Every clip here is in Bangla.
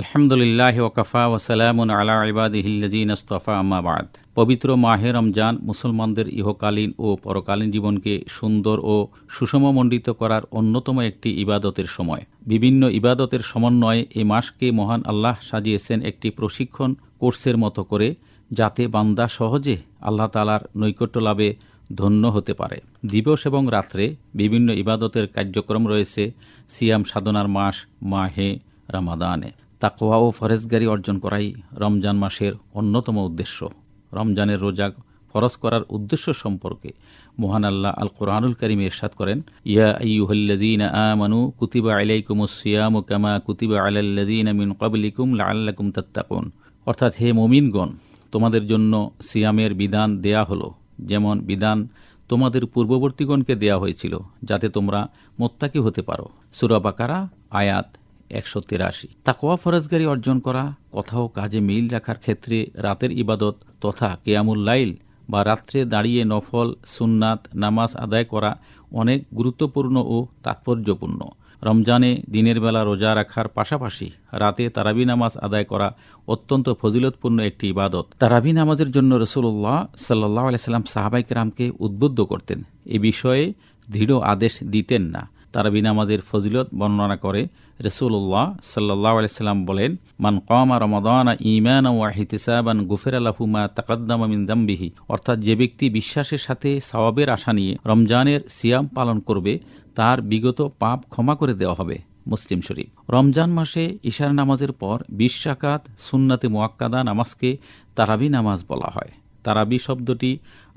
আলহামদুলিল্লাহ ওকফা ওসালামুন আলা ইবাদিহিল্লাজিন আস্তফা আম্মাবাদ পবিত্র মাহে রমজান মুসলমানদের ইহকালীন ও পরকালীন জীবনকে সুন্দর ও সুষমমণ্ডিত করার অন্যতম একটি ইবাদতের সময়। বিভিন্ন ইবাদতের সমন্বয়ে এ মাসকে মহান আল্লাহ সাজিয়েছেন একটি প্রশিক্ষণ কোর্সের মতো করে, যাতে বান্দা সহজে আল্লাহ তালার নৈকট্য লাভে ধন্য হতে পারে। দিবস এবং রাত্রে বিভিন্ন ইবাদতের কার্যক্রম রয়েছে, সিয়াম সাধনার মাস মাহে রামাদানে। তাকোয়া ও ফরেজগারি অর্জন করাই রমজান মাসের অন্যতম উদ্দেশ্য। রমজানের রোজা ফরজ করার উদ্দেশ্য সম্পর্কে মহান আল্লাহ আল কোরআনুল করিম এরশাদ করেন, ইয়া আইয়ুহাল্লাযীন আমানু কুতিবা আলাইকুমুস সিয়ামু কামা কুতিবা আলাল্লাযীনা মিন ক্বাবলিকুম লাআল্লাকুম তাত্তাকুন। অর্থাৎ হে মুমিনগণ, তোমাদের জন্য সিয়ামের বিধান দেয়া হলো, যেমন বিধান তোমাদের পূর্ববর্তীগণকে দেয়া হয়েছিল, যাতে তোমরা মোত্তাকি হতে পারো। সুরাবাকারা আয়াত একশো তিরাশি। তাকোয়া ফরজগারি অর্জন করা, কথা ও কাজে মিল রাখার ক্ষেত্রে রাতের ইবাদত তথা কেয়ামুল লাইল বা রাত্রে দাঁড়িয়ে নফল, সুন্নাত, নামাজ আদায় করা অনেক গুরুত্বপূর্ণ ও তাৎপর্যপূর্ণ। রমজানে দিনের বেলা রোজা রাখার পাশাপাশি রাতে তারাবি নামাজ আদায় করা অত্যন্ত ফজিলতপূর্ণ একটি ইবাদত। তারাবি নামাজের জন্য রসুল্লাহ সাল্লাহ আলাইসাল্লাম সাহাবাইকরামকে উদ্বুদ্ধ করতেন। এ বিষয়ে দৃঢ় আদেশ দিতেন না। তারাবি নামাজের ফজিলত বর্ণনা করে। রসুল্লাহ সাল্লাহ আলাইসাল্লাম বলেন, মান কমা রমাদানা ইমান ও হিতিসাবান গুফের আলাহুমা তাকাদ্দামা মিন দাম্বিহি। অর্থাৎ যে ব্যক্তি বিশ্বাসের সাথে সওয়াবের আশা নিয়ে রমজানের সিয়াম পালন করবে, তার বিগত পাপ ক্ষমা করে দেওয়া হবে। মুসলিম শরীফ। রমজান মাসে ঈশার নামাজের পর বিশ শাকাত সুন্নাতে মোয়াক্কাদা নামাজকে তারাবি নামাজ বলা হয়। তারাবি শব্দটি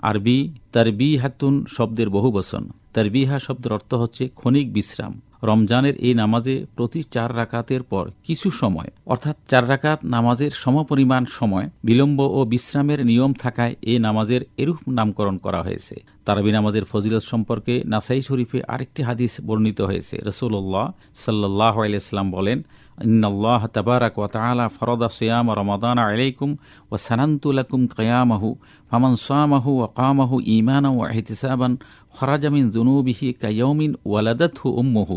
আরবি তারবি হাতুন শব্দের বহু বচন তারবিহা শব্দের অর্থ হচ্ছে ক্ষণিক বিশ্রাম। রমজানের এই নামাজে প্রতি চার রাকাতের পর কিছু সময়, অর্থাৎ চার রাকাত নামাজের সমপরিমাণ সময়, বিলম্ব ও বিশ্রামের নিয়ম থাকায় এই নামাজের এরূপ নামকরণ করা হয়েছে। তারাবি নামাজের ফজিলত সম্পর্কে নাসাই শরীফে আরেকটি হাদিস বর্ণিত হয়েছে। রসুল্লাহ সাল্লাহ আলাইসলাম বলেন ইন্নআল্লাহ তবারক ওয়া তাআলা ফরদা সিয়াম রমাদান আলাইকুম ওয়া সানান্তু লাকুম কিয়ামাহু ফামান সামাহু ওয়া কামাহু ঈমানান ওয়া ইহতিসাবান খরাজা মিন যুনুবিহি কায়াউমিন ওয়ালাদাতহু উম্মুহু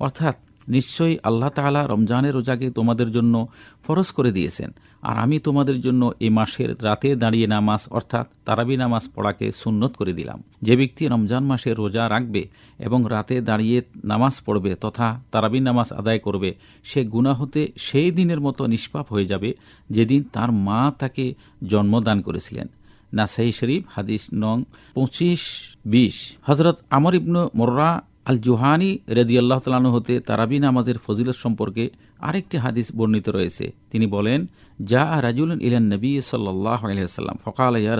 অর্থাৎ নিশ্চয়ই আল্লাহ তাআলা রমজানের রোজাকে তোমাদের জন্য ফরজ করে দিয়েছেন। আর আমি তোমাদের জন্য এই মাসের রাতে দাঁড়িয়ে নামাজ অর্থাৎ তারাবি নামাজ পড়াকে সুন্নত করে দিলাম। যে ব্যক্তি রমজান মাসে রোজা রাখবে এবং রাতে দাঁড়িয়ে নামাজ পড়বে তথা তারাবি নামাজ আদায় করবে, সে গুণা হতে সেই দিনের মতো নিষ্পাপ হয়ে যাবে যেদিন তার মা তাকে জন্মদান করেছিলেন। নাসাই শরীফ হাদিস নং পঁচিশ বিশ। হজরত আমর ইবনু মোর্রা আল জুহানি রেদিয়াল্লাহ তালানু হতে তারাবি নামাজের ফজিলত সম্পর্কে আরেকটি হাদিস বর্ণিত রয়েছে। তিনি বলেন যা রাজুল ইলান নবী সাল্লাহ আলহাম ফকাল ইয়া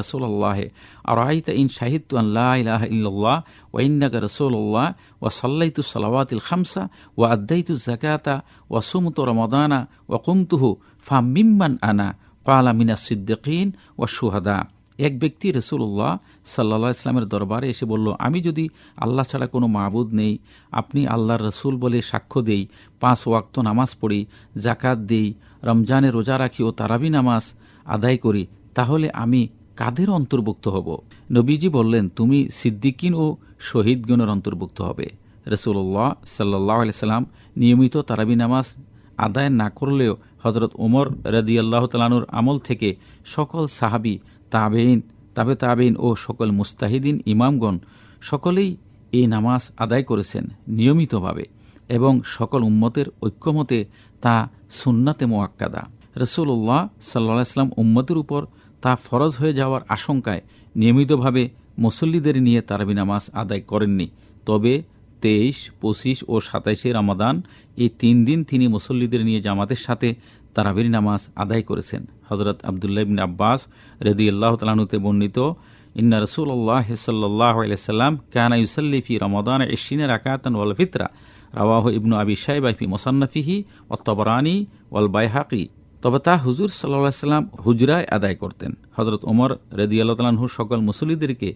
আর আইতা ইন শাহিদু আল্লাহ ইলাহ ইল্লাল্লাহ ওয়াইন্নাকা রসুল্লাহ ওয়া সাল্লাইতু সালাওয়াতিল খামসা, ওয়া আদাইতু জাকাতা ওয়া সুমতু রমাদানা, ওয়া কুমতুহু ফা মিম্মান আনা কালা মিনা সিদ্দিকিন ওয়া সুহাদা এক ব্যক্তি রসুল্লাহ সাল্লা ইসলামের দরবারে এসে বলল, আমি যদি আল্লাহ ছাড়া কোনো মাবুদ নেই, আপনি আল্লাহর রসুল বলে সাক্ষ্য দেই, পাঁচ ওয়াক্ত নামাজ পড়ি জাকাত দেই, রমজানে রোজা রাখি ও তারাবি নামাজ আদায় করি, তাহলে আমি কাদের অন্তর্ভুক্ত হব? নবীজি বললেন, তুমি সিদ্দিকিন ও শহীদগণের অন্তর্ভুক্ত হবে। রসুল্লাহ সাল্লাহ সাল্লাম নিয়মিত তারাবি নামাজ আদায় না করলেও হজরত উমর রদিয়াল্লাহ তালানুর আমল থেকে সকল সাহাবি তাবেইন তাবে তাবেইন ও সকল মুস্তাহিদিন, ইমামগণ সকলেই এই নামাজ আদায় করেছেন নিয়মিতভাবে এবং সকল উম্মতের ঐক্যমতে তা সুন্নাতে মোয়াক্কাদা রসুল্লাহ সাল্লাহ ইসলাম উম্মতের উপর তা ফরজ হয়ে যাওয়ার আশঙ্কায় নিয়মিতভাবে মুসল্লিদের নিয়ে তারাবি নামাজ আদায় করেননি। তবে তেইশ, পঁচিশ ও সাতাইশে রামাদান এই তিন দিন তিনি মুসল্লিদের নিয়ে জামাতের সাথে তারাবির নামাজ আদায় করেছেন। হজরত আবদুল্লাহ ইবিন আব্বাস রেদি আল্লাহ তালানুতে বর্ণিত, ইন্না রসুল্লাহ সাল্লাহ আলাইসাল্লাম কানা ইউসল্লিফি রমাদান এশিনে রাকাতন ওয়াল ফিতরা। রাওয়াহ ইবনু আবি সাহেবাইফি মোসান্নফিহি অত্তবরানি ওয়াল বাইহাকি। তবে তা হুজুর সাল্লাহ সাল্লাম হুজরায় আদায় করতেন। হজরত ওমর রেদি আল্লাহর সকল মুসলিদেরকে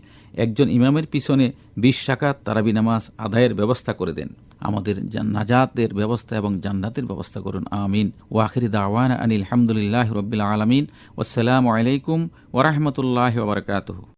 একজন ইমামের পিছনে বিশ শাকাত তারাবি নামাজ আদায়ের ব্যবস্থা করে দেন। আমাদের নাজাতের ব্যবস্থা এবং জান্নাতের ব্যবস্থা করুন, আমিন। ওয়াখির দাওয়ান আনিল হামদুলিল্লাহ রবিল আলমিন। ওসালামু আলাইকুম ওরহমতুল্লাহ ওবরকাতহ